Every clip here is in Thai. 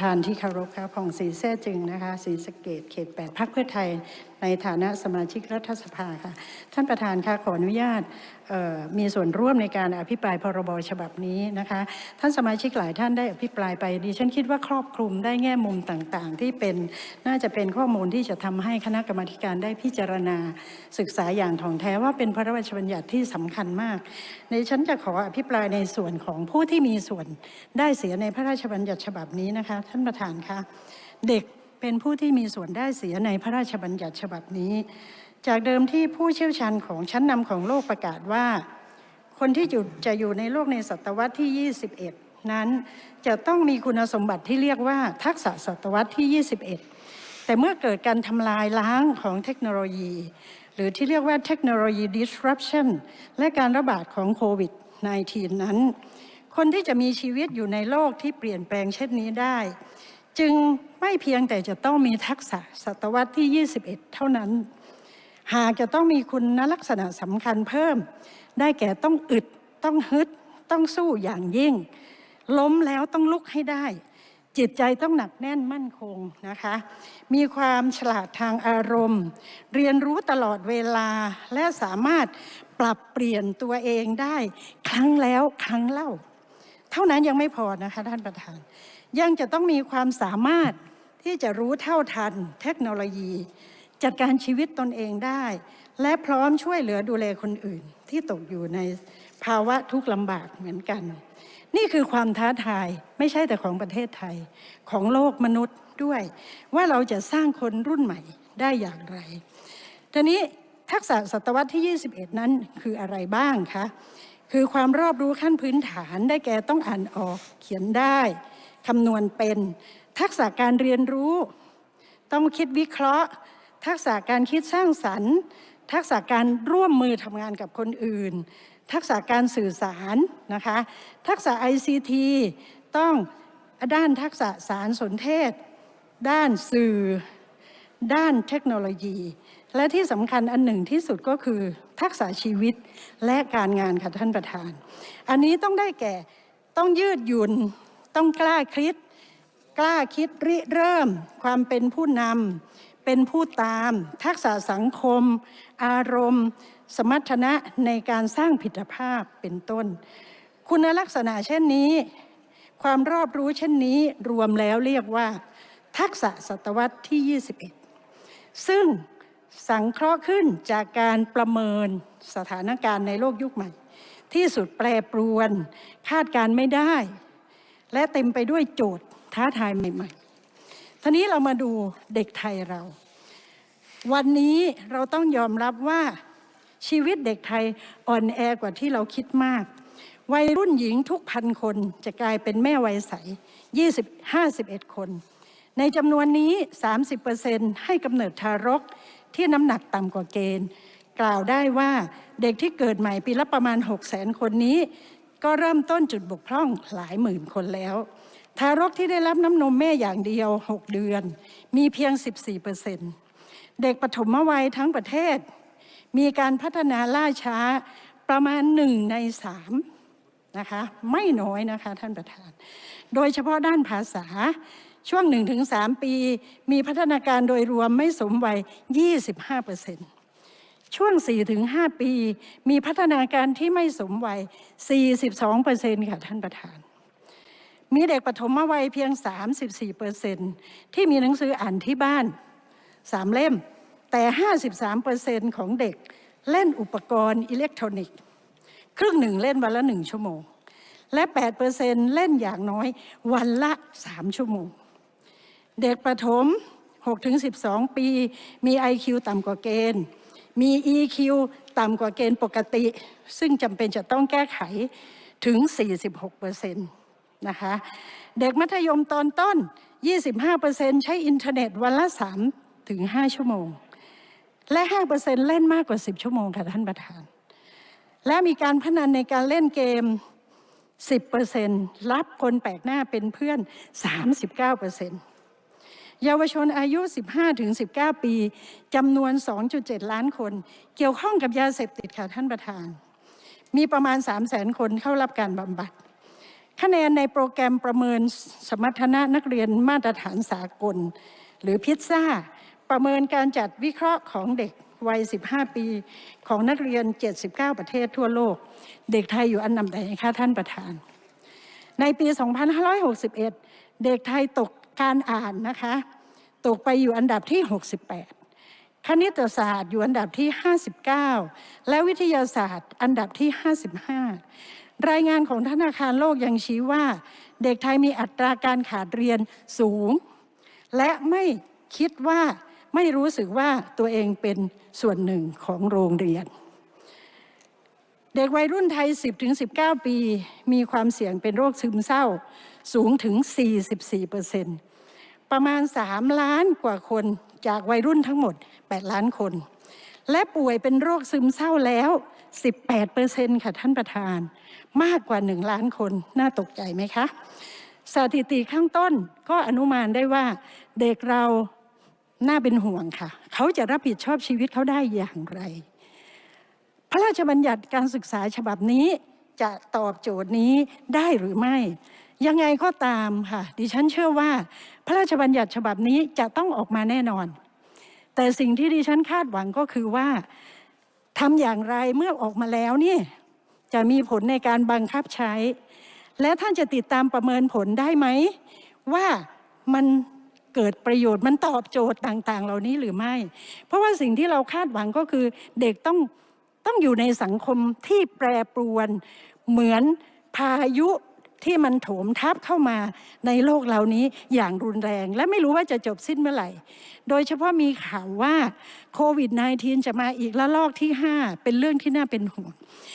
ธานที่เคารพค่ะผ่องศรีแท้จึงนะคะศรีสะเกดเขต 8พักเพื่อไทย ในฐานะสมาชิกรัฐสภาค่ะ ท่านประธานค่ะขออนุญาตมีส่วนร่วมในการอภิปรายพรบฉบับนี้นะคะ ท่านสมาชิกหลายท่านได้อภิปรายไปดิฉันคิดว่าครอบคลุมได้แง่มุมต่างๆ ที่เป็นน่าจะเป็นข้อมูลที่จะทำให้คณะกรรมการได้พิจารณา ศึกษาอย่างถ่องแท้ว่าเป็นพระราชบัญญัติที่สำคัญมาก ในฉันจะขออภิปรายในส่วนของผู้ที่มีส่วนได้เสียในพระราชบัญญัติฉบับนี้นะคะ ท่านประธานคะเด็ก เป็นผู้ที่มีส่วนได้เสียในพระราชบัญญัติฉบับนี้ จากเดิมที่ผู้เชี่ยวชาญของชั้นนำของโลกประกาศว่า คนที่อยู่จะอยู่ในโลกในศตวรรษที่ 21 นั้นจะต้องมีคุณสมบัติที่เรียกว่าทักษะศตวรรษที่ 21 แต่เมื่อเกิดการทำลายล้างของเทคโนโลยี หรือที่เรียกว่าเทคโนโลยี disruption และการระบาดของโควิด -19 นั้นคนที่จะมีชีวิตอยู่ในโลกที่เปลี่ยนแปลงเช่นนี้ได้ จึงไม่เพียงแต่จะต้องมีทักษะศตวรรษที่ 21 เท่านั้น หากจะต้องมีคุณลักษณะสำคัญเพิ่ม ได้แก่ต้องอึด ต้องฮึด ต้องสู้อย่างยิ่ง ล้มแล้วต้องลุกให้ได้ จิตใจต้องหนักแน่นมั่นคงนะคะ มีความฉลาดทางอารมณ์ เรียนรู้ตลอดเวลาและสามารถปรับเปลี่ยนตัวเองได้ ครั้งแล้วครั้งเล่า เท่านั้นยังไม่พอนะคะท่านประธาน ยังจะต้องมีความสามารถที่จะรู้เท่าทันเทคโนโลยี จัดการชีวิตตนเองได้ และพร้อมช่วยเหลือดูแลคนอื่น ที่ตกอยู่ในภาวะทุกข์ลำบากเหมือนกัน นี่คือความท้าทายไม่ใช่แต่ของประเทศไทย ของโลกมนุษย์ด้วย ว่าเราจะสร้างคนรุ่นใหม่ได้อย่างไรทีนี้ทักษะศตวรรษที่ 21 นั้นคืออะไรบ้างคะ คือความรอบรู้ขั้นพื้นฐานได้แก่ต้องอ่านออกเขียนได้ คำนวณเป็น ทักษะการเรียนรู้ ต้องคิดวิเคราะห์ ทักษะการคิดสร้างสรรค์ ทักษะการร่วมมือทำงานกับคนอื่น ทักษะการสื่อสารนะคะ ทักษะ ICT ต้องด้านทักษะสารสนเทศ ด้านสื่อ ด้านเทคโนโลยี และที่สำคัญอันหนึ่งที่สุดก็คือ ทักษะชีวิตและการงานค่ะท่านประธาน อันนี้ต้องได้แก่ต้องยืดหยุ่น ต้องกล้าคิด กล้าคิดริเริ่ม ความเป็นผู้นำเป็นผู้ตาม ทักษะสังคม อารมณ์ สมรรถนะในการสร้างผิดภาพเป็นต้น คุณลักษณะเช่นนี้ ความรอบรู้เช่นนี้รวมแล้วเรียกว่า ทักษะศตวรรษที่ 21 ซึ่งสังเคราะห์ขึ้นจากการประเมินสถานการณ์ในโลกยุคใหม่ ที่สุดแปรปรวน คาดการไม่ได้ และเต็มไปด้วยโจทย์ท้าทายใหม่ๆทีนี้เรามาดูเด็กไทยเรา วันนี้เราต้องยอมรับว่าชีวิตเด็กไทยอ่อนแอกว่าที่เราคิดมาก วัยรุ่นหญิงทุกพันคนจะกลายเป็นแม่วัยใส 20 51 คน ในจำนวนนี้ 30%ให้กำเนิดทารกที่น้ำหนักต่ำกว่าเกณฑ์ กล่าวได้ว่าเด็กที่เกิดใหม่ปีละประมาณ 6 0 0 0 0 0 คนนี้ ก็เริ่มต้นจุดบกพร่องหลายหมื่นคนแล้ว ทารกที่ได้รับน้ำนมแม่อย่างเดียว 6 เดือน มีเพียง 14%เด็กปฐมวัยทั้งประเทศ มีการพัฒนาล่าช้าประมาณหนึ่งในสามนะคะไม่น้อยนะคะท่านประธาน โดยเฉพาะด้านภาษาช่วง 1-3 ปี มีพัฒนาการโดยรวมไม่สมวัย 25% ช่วง 4-5 ปี มีพัฒนาการที่ไม่สมวัย 42%ค่ะท่านประธาน มีเด็กปฐมวัยเพียง 34%ที่มีหนังสืออ่านที่บ้าน3เล่ม แต่ 53%ของเด็กเล่นอุปกรณ์อิเล็กทรอนิกส์ ครึ่งหนึ่งเล่นวันละหนึ่งชั่วโมง และ 8%เล่นอย่างน้อยวันละ 3 ชั่วโมง เด็กประถม 6-12 ปี มี IQ ต่ำกว่าเกณฑ์ มี EQ ต่ำกว่าเกณฑ์ปกติ ซึ่งจำเป็นจะต้องแก้ไขถึง 46%นะคะ เด็กมัธยมตอนต้น 25%ใช้อินเทอร์เน็ตวันละ 3 ถึง 5 ชั่วโมง และ 5%เล่นมากกว่า 10 ชั่วโมงค่ะท่านประธาน และมีการพนันในการเล่นเกม 10%รับคนแปลกหน้าเป็นเพื่อน 39% เยาวชนอายุ 15-19 ปีจำนวน 2.7 ล้านคน เกี่ยวข้องกับยาเสพติดค่ะท่านประธาน มีประมาณ 300,000 คนเข้ารับการบำบัด คะแนนในโปรแกรมประเมินสมรรถนะนักเรียนมาตรฐานสากล หรือพิซซ่า ประเมินการจัดวิเคราะห์ของเด็กวัย 15 ปีของนักเรียน 79 ประเทศทั่วโลก เด็กไทยอยู่อันดับไหนคะท่านประธาน ในปี 2561 เด็กไทยตก การอ่านนะคะตกไปอยู่อันดับที่ 68 คณิตศาสตร์อยู่อันดับที่ 59 และวิทยาศาสตร์อันดับที่ 55 รายงานของธนาคารโลกยังชี้ว่า เด็กไทยมีอัตราการขาดเรียนสูง และไม่คิดว่าไม่รู้สึกว่าตัวเองเป็นส่วนหนึ่งของโรงเรียน เด็กวัยรุ่นไทย 10-19 ปี มีความเสี่ยงเป็นโรคซึมเศร้าสูงถึง 44เปอร์เซ็นต์ ประมาณ 3 ล้านกว่าคนจากวัยรุ่นทั้งหมด 8 ล้านคน และป่วยเป็นโรคซึมเศร้าแล้ว 18เปอร์เซ็นต์ค่ะท่านประธาน มากกว่า 1 ล้านคน น่าตกใจไหมคะ สถิติข้างต้นก็อนุมานได้ว่าเด็กเราน่าเป็นห่วงค่ะ เขาจะรับผิดชอบชีวิตเขาได้อย่างไร พระราชบัญญัติการศึกษาฉบับนี้จะตอบโจทย์นี้ได้หรือไม่ ยังไงก็ตามค่ะ ดิฉันเชื่อว่า พระราชบัญญัติฉบับนี้จะต้องออกมาแน่นอน แต่สิ่งที่ดิฉันคาดหวังก็คือว่าทำอย่างไรเมื่อออกมาแล้วนี่จะมีผลในการบังคับใช้ และท่านจะติดตามประเมินผลได้ไหม ว่ามันเกิดประโยชน์มันตอบโจทย์ต่างๆ เหล่านี้หรือไม่ เพราะว่าสิ่งที่เราคาดหวังก็คือเด็กต้องต้องอยู่ในสังคมที่แปรปรวน เหมือนพายุ ที่มันโถมทับเข้ามาในโลกเหล่านี้อย่างรุนแรง และไม่รู้ว่าจะจบสิ้นเมื่อไหร่ โดยเฉพาะมีข่าวว่าโควิด -19 จะมาอีกละลอกที่ 5 เป็นเรื่องที่น่าเป็นห่วง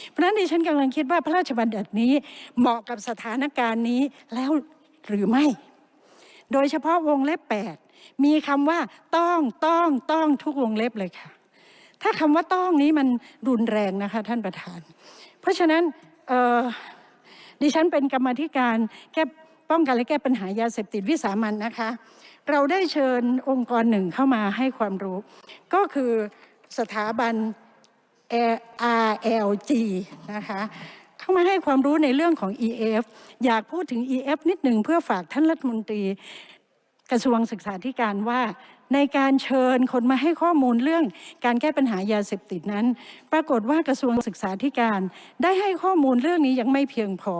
เพราะฉะนั้นดิฉันกำลังคิดว่าพระราชบัญญัตินี้เหมาะกับสถานการณ์นี้แล้วหรือไม่ โดยเฉพาะวงเล็บ 8 มีคำว่าต้องต้องต้องทุกวงเล็บเลยค่ะ ถ้าคำว่าต้องนี้มันรุนแรงนะคะท่านประธาน เพราะฉะนั้นเดิฉันเป็นกรรมธิการแก้ป้องกันและแก้ปัญหายาเสพติดวิสามันนะคะ เราได้เชิญองค์กรหนึ่งเข้ามาให้ความรู้ ก็คือสถาบัน RLG นะคะเข้ามาให้ความรู้ในเรื่องของ EF อยากพูดถึง EF นิดหนึ่งเพื่อฝากท่านรัฐมนตรี กระทรวงศึกษาธิการว่า ในการเชิญคนมาให้ข้อมูลเรื่องการแก้ปัญหายาเสพติดนั้น ปรากฏว่ากระทรวงศึกษาธิการได้ให้ข้อมูลเรื่องนี้ยังไม่เพียงพอ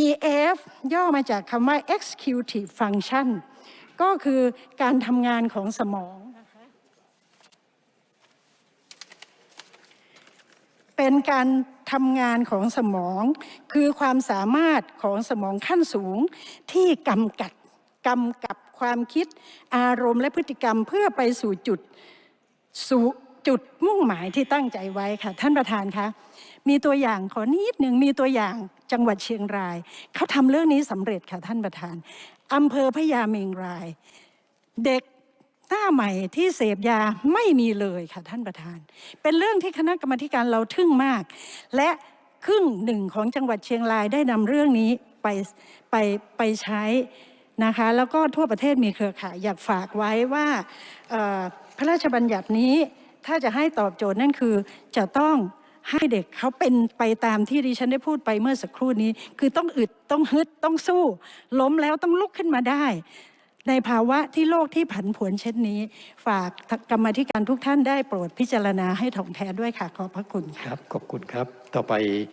EF ย่อมาจากคำว่า executive function ก็คือการทำงานของสมองเป็นการทำงานของสมอง คือความสามารถของสมองขั้นสูงที่กำกับ กำกับความคิดอารมณ์และพฤติกรรมเพื่อไปสู่จุดสู่จุดมุ่งหมายที่ตั้งใจไว้ค่ะ ท่านประธานคะมีตัวอย่างขอนิดหนึ่งมีตัวอย่างจังหวัดเชียงรายเขาทำเรื่องนี้สำเร็จค่ะท่านประธานอำเภอพญาเมงราย เด็กหน้าใหม่ที่เสพยาไม่มีเลยค่ะท่านประธาน เป็นเรื่องที่คณะกรรมการเราทึ่งมาก และครึ่งหนึ่งของจังหวัดเชียงรายได้นำเรื่องนี้ไปไปไปใช้ นะคะแล้วก็ทั่วประเทศมีเครือข่ายอยากฝากไว้ว่าพระราชบัญญัตินี้ถ้าจะให้ตอบโจทย์นั่นคือจะต้องให้เด็กเขาเป็นไปตามที่ดิฉันได้พูดไปเมื่อสักครู่นี้ คือต้องอึดต้องฮึดต้องสู้ ล้มแล้วต้องลุกขึ้นมาได้ ในภาวะที่โลกที่ผันผวนเช่นนี้ ฝากกรรมธิการทุกท่านได้โปรดพิจารณาให้ถ่องแท้ด้วยค่ะ ขอบพระคุณครับขอบคุณครับ ต่อไป